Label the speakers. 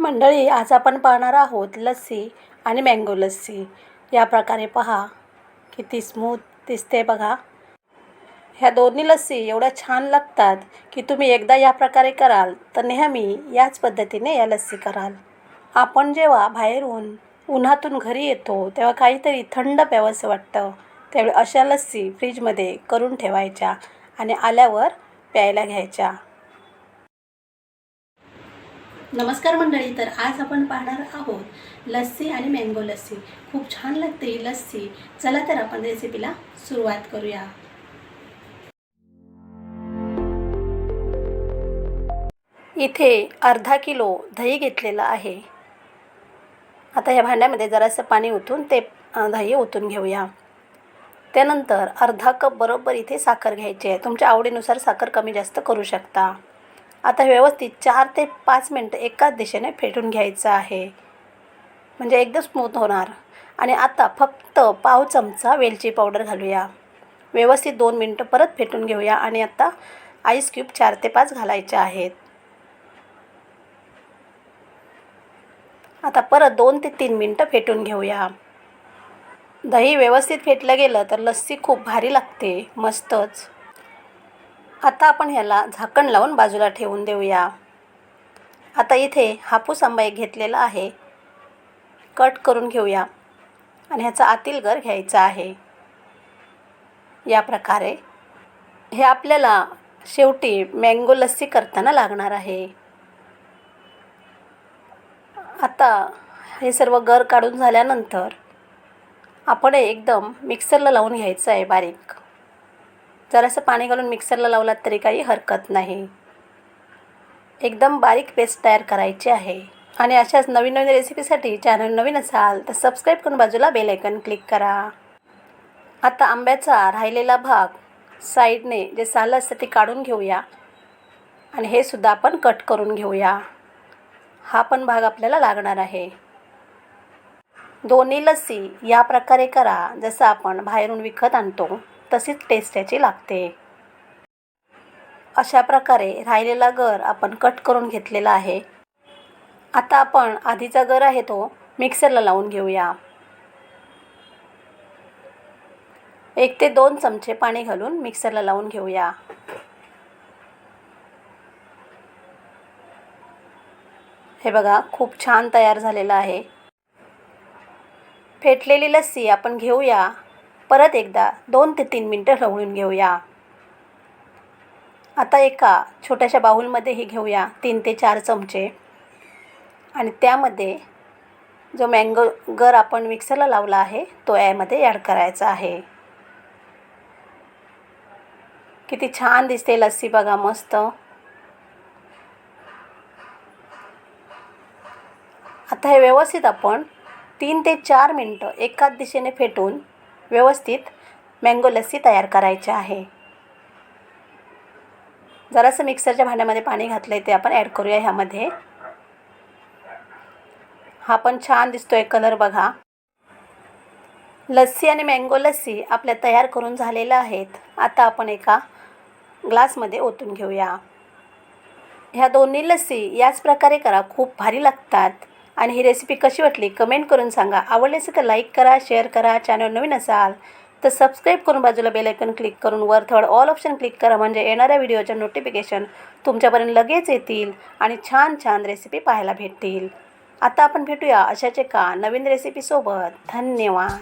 Speaker 1: मंडळी आज आपण पाहणार आहोत लस्सी आणि मँगो लस्सी. या प्रकारे पहा किती स्मूथ दिसते बघा. ह्या दोन्ही लस्सी एवढ्या छान लागतात की तुम्ही एकदा या प्रकारे कराल तर नेहमी याच पद्धतीने या लस्सी कराल. आपण जेव्हा बाहेरून उन्हातून घरी येतो तेव्हा काहीतरी थंड प्यावंसं वाटतं. त्यावेळी अशा लस्सी फ्रीजमध्ये करून ठेवायच्या आणि आल्यावर प्यायला घ्यायच्या. नमस्कार मंडळी तर आज आपण पाहणार आहोत लस्सी आणि मँगो लस्सी. खूप छान लागते ही लस्सी. चला तर आपण रेसिपीला सुरुवात करूया. इथे अर्धा किलो दही घेतलेलं आहे. आता या भांड्यामध्ये जरासं पाणी ओतून ते दही ओतून घेऊया. त्यानंतर अर्धा कप बरोबर इथे साखर घ्यायची आहे. तुमच्या आवडीनुसार साखर कमी जास्त करू शकता. आता व्यवस्थित चार ते पाच मिनटं एकाच दिशेने फेटून घ्यायचं आहे. म्हणजे एकदम स्मूथ होणार. आणि आता फक्त पाव चमचा वेलची पावडर घालूया. व्यवस्थित दोन मिनटं परत फेटून घेऊया आणि आता आईस क्यूब चार ते पाच घालायचे आहेत. आता परत दोन ते तीन मिनटं फेटून घेऊया. दही व्यवस्थित फेटलं गेलं तर लस्सी खूप भारी लागते. मस्तच. आता आपण ह्याला झाकण लावून बाजूला ठेवून देऊया. आता इथे हापूस आंबा एक घेतलेला आहे. कट करून घेऊया. आणि ह्याचा आतील गर घ्यायचा आहे. या प्रकारे. हे आपल्याला शेवटी मँगो लस्सी करताना लागणार आहे. आता हे सर्व गर काढून झाल्यानंतर आपण एकदम मिक्सरला लावून घ्यायचं आहे बारीक. जरासं पाणी घालून मिक्सरला लावलात तरी काही हरकत नाही. एकदम बारीक पेस्ट तयार करायची आहे. आणि अशाच नवीन नवीन रेसिपीसाठी चॅनल नवीन असाल तर सबस्क्राईब करून बाजूला बेल आयकन क्लिक करा. आता आंब्याचा राहिलेला भाग साईडने जे सालं असतं ते काढून घेऊया. आणि हे सुद्धा आपण कट करून घेऊया. हा पण भाग आपल्याला लागणार आहे. दोन्ही लस्सी या प्रकारे करा जसं आपण बाहेरून विकत आणतो. तशीच टेस्ट याची लागते. अशा प्रकारे राहिलेला गर आपण कट करून घेतलेला आहे. आता आपण आधीचा गर आहे तो मिक्सरला लावून घेऊया. एक ते दोन चमचे पाणी घालून मिक्सरला लावून घेऊया. हे बघा खूप छान तयार झालेलं आहे. फेटलेली लस्सी आपण घेऊया. परत एकदा दोन ते तीन मिनटं ढवळून घेऊया. आता एका छोट्याशा बाहुलमध्येही घेऊया तीन ते चार चमचे. आणि त्यामध्ये जो मँगो गर आपण मिक्सरला लावला आहे तो यामध्ये ॲड करायचा आहे. किती छान दिसते लस्सी बघा मस्त. आता हे व्यवस्थित आपण तीन ते चार मिनटं एकाच दिशेने फेटून व्यवस्थित मँगो लस्सी तयार करायची आहे. जरासं मिक्सरच्या भांड्यामध्ये पाणी घातलं आहे ते आपण ॲड करूया ह्यामध्ये. हा पण छान दिसतो आहे कलर बघा. लस्सी आणि मँगो लस्सी आपल्या तयार करून झालेल्या आहेत. आता आपण एका ग्लासमध्ये ओतून घेऊया. ह्या दोन्ही लस्सी याच प्रकारे करा खूप भारी लागतात. आणि ही रेसिपी कशी वाटली कमेंट करून सांगा. आवडली असेल तर लाईक करा शेअर करा चॅनल नवीन असाल तर सबस्क्राईब करून बाजूला बेलायकन क्लिक करून वर थर्ड ऑल ऑप्शन क्लिक करा. म्हणजे येणाऱ्या व्हिडिओच्या नोटिफिकेशन तुमच्यापर्यंत लगेच येतील आणि छान छान रेसिपी पाहायला भेटतील. आता आपण भेटूया अशाच एका नवीन रेसिपीसोबत धन्यवाद.